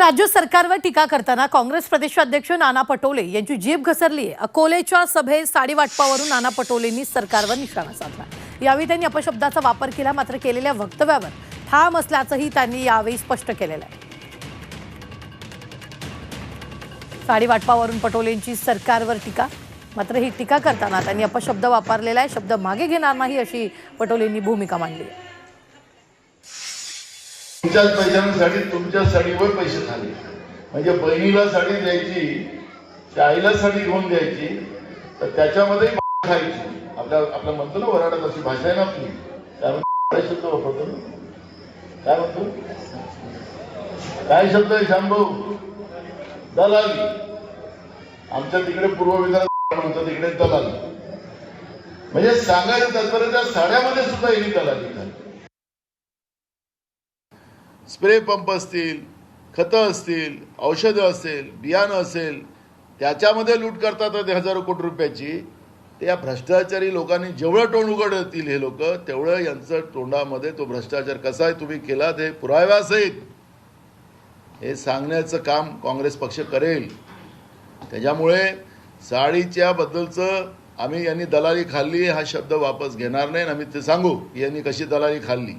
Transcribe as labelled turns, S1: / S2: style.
S1: राज्य सरकारवर टीका करताना काँग्रेस प्रदेशाध्यक्ष नाना पटोले यांची जीभ घसरली आहे. अकोलेच्या सभेत साडी वाटपावरून नाना पटोलेंनी सरकारवर निशाणा साधला. यावेळी त्यांनी अपशब्दाचा वापर केला मात्र केलेल्या वक्तव्यावर ठाम असल्याचंही त्यांनी यावेळी स्पष्ट केलेलं आहे. साडी वाटपावरून पटोलेंची सरकारवर टीका मात्र ही टीका करताना त्यांनी अपशब्द वापरलेला आहे. शब्द मागे घेणार नाही अशी पटोलेंनी भूमिका मांडली आहे.
S2: तुमच्याच पैशांसाठी तुमच्या साडीवर पैसे झाले. म्हणजे बहिणीला साडी द्यायची त्या आईला साडी घेऊन द्यायची तर त्याच्यामध्ये खायची. आपल्या आपल्या म्हणतो ना वराडात अशी भाषा आहे ना आपली. त्यामध्ये काय शब्द वापरतो ना? काय म्हणतो? काय शब्द आहे श्यामभाऊ? दलाली. आमच्या तिकडे पूर्व विधान म्हणतो तिकडे दलाल. म्हणजे सांगायचं तात्पर्य त्या साड्यामध्ये सुद्धा यांनी दलाली झाली. स्प्रे पंप असतील खतं असतील औषधं असेल बियाणं असेल त्याच्यामध्ये लूट करतात ते हजारो कोटी रुपयाची. ते या भ्रष्टाचारी लोकांनी जेवढं तोंड उघडतील हे लोक तेवढं यांचं तोंडामध्ये तो भ्रष्टाचार कसा आहे तुम्ही केला ते पुराव्यासहित हे सांगण्याचं काम काँग्रेस पक्ष करेल. त्याच्यामुळे साडीच्या बद्दलचं आम्ही यांनी दलाली खाल्ली हा शब्द वापस घेणार नाही आम्ही ते सांगू यांनी कशी दलाली खाल्ली.